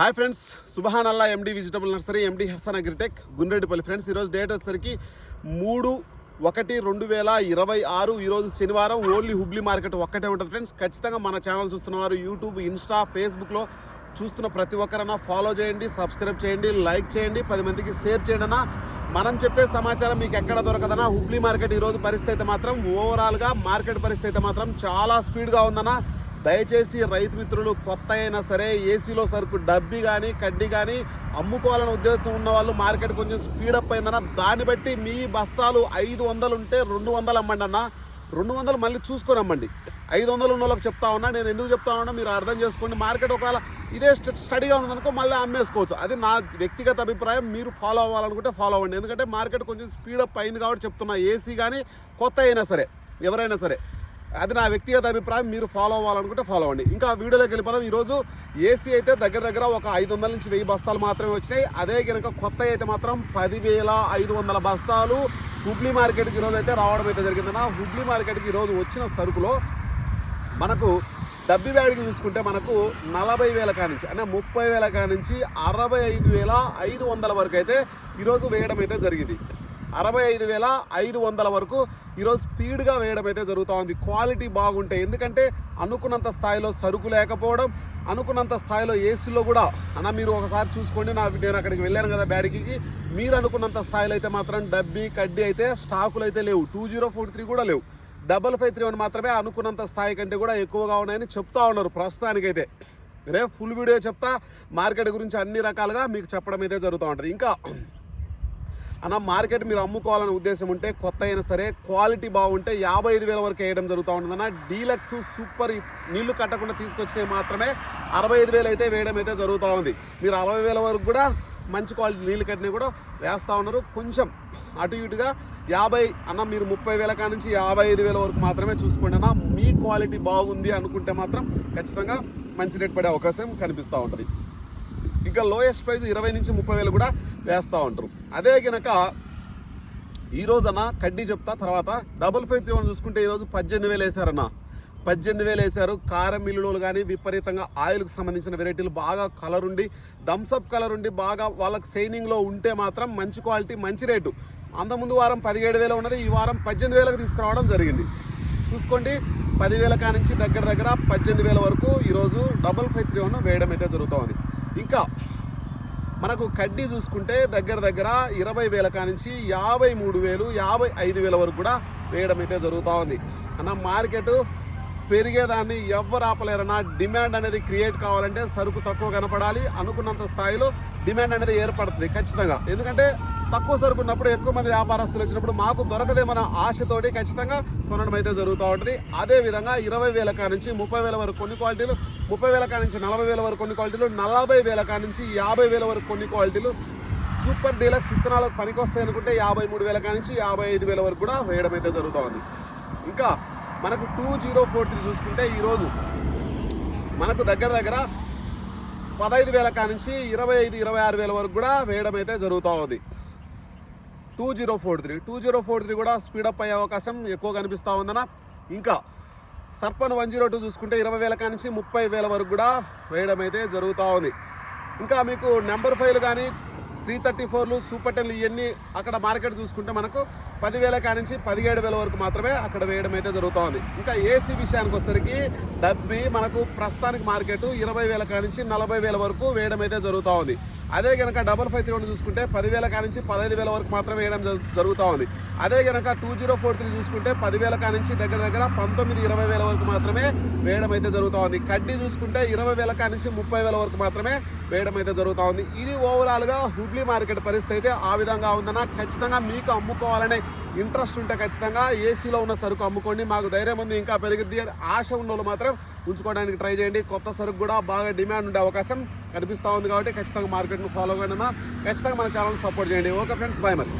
Hi friends Subhan Allah MD vegetable nursery MD Hasan agritech Gundreddipalli. Friends ఈరోజు date వచ్చేసరికి మూడు ఒకటి రెండు వేల ఇరవై ఆరు ఈరోజు శనివారం ఓన్లీ హుబ్లీ మార్కెట్ ఒక్కటే ఉంటుంది ఫ్రెండ్స్. ఖచ్చితంగా మన ఛానల్ చూస్తున్నవారు యూట్యూబ్ ఇన్స్టా ఫేస్బుక్లో చూస్తున్న ప్రతి ఒక్కరన్నా ఫాలో చేయండి సబ్స్క్రైబ్ చేయండి లైక్ చేయండి పది మందికి షేర్ చేయండి అన్న. మనం చెప్పే సమాచారం మీకు ఎక్కడ దొరకదన్నా హుబ్లీ మార్కెట్ ఈరోజు పరిస్థితి అయితే మాత్రం ఓవరాల్గా మార్కెట్ పరిస్థితి అయితే మాత్రం చాలా స్పీడ్గా ఉందన్నా. దయచేసి రైతు మిత్రులు కొత్త అయినా సరే ఏసీలో సరుకు డబ్బి కానీ కడ్డీ కానీ అమ్ముకోవాలనే ఉద్దేశం ఉన్న వాళ్ళు మార్కెట్ కొంచెం స్పీడప్ అయిందన్న. దాన్ని బట్టి మీ బస్తాలు ఐదు వందలు ఉంటే రెండు వందలు అమ్మండి అన్న. రెండు వందలు మళ్ళీ చూసుకొని అమ్మండి. ఐదు వందలు ఉన్న వాళ్ళకి చెప్తా ఉన్నా నేను ఎందుకు చెప్తా ఉన్నా మీరు అర్థం చేసుకోండి. మార్కెట్ ఒకవేళ ఇదే స్టడీగా ఉందనుకో మళ్ళీ అమ్మేసుకోవచ్చు. అది నా వ్యక్తిగత అభిప్రాయం మీరు ఫాలో అవ్వాలనుకుంటే ఫాలో అవ్వండి. ఎందుకంటే మార్కెట్ కొంచెం స్పీడప్ అయింది కాబట్టి చెప్తున్నా. ఏసీ కానీ కొత్త అయినా సరే ఎవరైనా సరే. అది నా వ్యక్తిగత అభిప్రాయం మీరు ఫాలో అవ్వాలనుకుంటే ఫాలో అవ్వండి. ఇంకా వీడియోలోకి వెళ్ళిపోదాం. ఈరోజు ఏసీ అయితే దగ్గర దగ్గర ఒక ఐదు వందల నుంచి వెయ్యి బస్తాలు మాత్రమే వచ్చినాయి. అదే కనుక కొత్త అయితే మాత్రం పదివేల ఐదు వందల బస్తాలు హుబ్లీ మార్కెట్కి ఈరోజు అయితే రావడం అయితే జరిగిందన్న. హుబ్లీ మార్కెట్కి ఈరోజు వచ్చిన సరుకులో మనకు డబ్బి బ్యాడ్కి చూసుకుంటే మనకు నలభై వేల కానించి అంటే ముప్పై వేల కానించి అరవై ఐదు వేల ఐదు వందల వరకు అయితే ఈరోజు వేయడం అయితే జరిగింది. అరవై ఐదు వేల ఐదు వందల వరకు ఈరోజు స్పీడ్గా వేయడం అయితే జరుగుతూ ఉంది. క్వాలిటీ బాగుంటే ఎందుకంటే అనుకున్నంత స్థాయిలో సరుకు లేకపోవడం అనుకున్నంత స్థాయిలో ఏసీలో కూడా అన్న మీరు ఒకసారి చూసుకోండి నా నేను అక్కడికి వెళ్ళాను కదా బ్యాడికి మీరు అనుకున్నంత స్థాయిలో అయితే మాత్రం డబ్బి కడ్డీ అయితే స్టాకులు అయితే లేవు. టూ జీరో ఫోర్ త్రీ కూడా లేవు. డబల్ ఫైవ్ త్రీ వన్ మాత్రమే అనుకున్నంత స్థాయి కంటే కూడా ఎక్కువగా ఉన్నాయని చెప్తా ఉన్నారు ప్రస్తుతానికైతే. రేపు ఫుల్ వీడియో చెప్తా మార్కెట్ గురించి అన్ని రకాలుగా మీకు చెప్పడం అయితే జరుగుతూ ఉంటుంది. ఇంకా అన్న మార్కెట్ మీరు అమ్ముకోవాలనే ఉద్దేశం ఉంటే కొత్త అయినా సరే క్వాలిటీ బాగుంటే యాభై ఐదు వేల వరకు వేయడం జరుగుతూ ఉంటుందన్న. డీలక్స్ సూపర్ నీళ్ళు కట్టకుండా తీసుకొచ్చినవి మాత్రమే అరవై ఐదు వేలు అయితే వేయడం అయితే జరుగుతూ ఉంది. మీరు అరవై వేల వరకు కూడా మంచి క్వాలిటీ నీళ్ళు కట్టినవి కూడా వేస్తూ ఉన్నారు. కొంచెం అటు ఇటుగా యాభై అన్న మీరు ముప్పై వేల కా నుంచి యాభై ఐదు వేల వరకు మాత్రమే చూసుకోండి అన్న. మీ క్వాలిటీ బాగుంది అనుకుంటే మాత్రం ఖచ్చితంగా మంచి రేట్ పడే అవకాశం కనిపిస్తూ ఉంటుంది. ఇంకా లోయెస్ట్ ప్రైస్ ఇరవై నుంచి ముప్పై వేలు కూడా వేస్తూ ఉంటారు. అదే కనుక ఈ రోజన్న కడ్డీ చెప్తా తర్వాత డబుల్ ఫైవ్ త్రీ వన్ చూసుకుంటే ఈరోజు పద్దెనిమిది వేలు వేశారన్న. పద్దెనిమిది వేలు వేశారు. కారం మిల్లులు కానీ విపరీతంగా ఆయిల్కి సంబంధించిన వెరైటీలు బాగా కలర్ ఉండి థమ్స్అప్ కలర్ ఉండి బాగా వాళ్ళకి షైనింగ్లో ఉంటే మాత్రం మంచి క్వాలిటీ మంచి రేటు. అంతకుముందు వారం పదిహేడు వేలు ఉన్నది ఈ వారం పద్దెనిమిది వేలకు తీసుకురావడం జరిగింది. చూసుకోండి పదివేల కానించి దగ్గర దగ్గర పద్దెనిమిది వేల వరకు ఈరోజు డబుల్ ఫైవ్ త్రీ వన్ వేయడం అయితే జరుగుతుంది. ఇంకా మనకు కడ్డీ చూసుకుంటే దగ్గర దగ్గర ఇరవై వేల కానించి యాభై మూడు వేలు యాభై ఐదు వేల వరకు కూడా వేయడం అయితే జరుగుతూ ఉంది. అన్న మార్కెట్ పెరిగేదాన్ని ఎవ్వరు ఆపలేరన్నా డిమాండ్ అనేది క్రియేట్ కావాలంటే సరుకు తక్కువ కనపడాలి అనుకున్నంత స్థాయిలో డిమాండ్ అనేది ఏర్పడుతుంది ఖచ్చితంగా. ఎందుకంటే తక్కువ సరుకు ఉన్నప్పుడు ఎక్కువ మంది వ్యాపారస్తులు వచ్చినప్పుడు మాకు దొరకదేమన్న ఆశతోటి ఖచ్చితంగా కొనడం అయితే జరుగుతూ ఉంటుంది. అదే విధంగా ఇరవై వేల కా నుంచి ముప్పై వేల వరకు కొన్ని క్వాలిటీలు ముప్పై వేల కా నుంచి నలభై వేల వరకు కొన్ని క్వాలిటీలు నలభై వేల కా నుంచి యాభై వేల వరకు కొన్ని క్వాలిటీలు. సూపర్ డీలక్స్ విత్తనాలకు పనికొస్తాయి అనుకుంటే యాభై మూడు వేల కా నుంచి యాభై ఐదు వేల వరకు కూడా వేయడం అయితే జరుగుతూ ఉంది. ఇంకా మనకు టూ జీరో ఫోర్ త్రీ చూసుకుంటే ఈరోజు మనకు దగ్గర దగ్గర పదహైదు వేల కా నుంచి ఇరవై ఐదు ఇరవై ఆరు వేల వరకు కూడా వేయడం అయితే జరుగుతూ ఉంది. Two zero four three. Two zero four three కూడా స్పీడప్ అయ్యే అవకాశం ఎక్కువ కనిపిస్తూ ఉందన్న. ఇంకా సర్పన్ వన్ జీరో టూ చూసుకుంటే ఇరవై వేల కానించి ముప్పై వేల వరకు కూడా వేయడం అయితే జరుగుతూ ఉంది. ఇంకా మీకు నెంబర్ ఫైవ్లు కానీ త్రీ థర్టీ ఫోర్లు సూపర్ టెన్లు ఇవన్నీ అక్కడ మార్కెట్ చూసుకుంటే మనకు పదివేల కానించి పదిహేడు వేల వరకు మాత్రమే అక్కడ వేయడం అయితే జరుగుతూ ఉంది. ఇంకా ఏసీ విషయానికి వచ్చేసరికి డబ్బి మనకు ప్రస్తుతానికి మార్కెట్ ఇరవై వేల కానించి నలభై వేల వరకు వేయడం అయితే జరుగుతూ ఉంది. అదే కనుక డబల్ ఫైవ్ త్రీ వన్ చూసుకుంటే పదివేల కానించి పదహైదు వేల వరకు మాత్రమే వేయడం జరుగుతూ ఉంది. అదే కనుక టూ జీరో ఫోర్ త్రీ చూసుకుంటే పదివేల కానించి దగ్గర దగ్గర పంతొమ్మిది ఇరవై వేల వరకు మాత్రమే వేయడం అయితే జరుగుతూ ఉంది. కడ్డీ చూసుకుంటే ఇరవై వేల కానించి ముప్పై వేల వరకు మాత్రమే వేయడం అయితే జరుగుతూ ఉంది. ఇది ఓవరాల్గా హుబ్లీ మార్కెట్ పరిస్థితి అయితే ఆ విధంగా ఉందన్న ఖచ్చితంగా మీకు అమ్ముకోవాలనే ఇంట్రెస్ట్ ఉంటే ఖచ్చితంగా ఏసీలో ఉన్న సరుకు అమ్ముకోండి. మాకు ధైర్యం ఉంది ఇంకా పెరిగిద్ది అని ఆశ ఉన్న వాళ్ళు మాత్రం ఉంచుకోవడానికి ట్రై చేయండి. కొత్త సరుకు కూడా బాగా డిమాండ్ ఉండే అవకాశం కనిపిస్తూ ఉంది కాబట్టి ఖచ్చితంగా మార్కెట్ను ఫాలో అవ్వండి ఖచ్చితంగా మన ఛానల్ సపోర్ట్ చేయండి. ఓకే ఫ్రెండ్స్ బాయ్ మరి.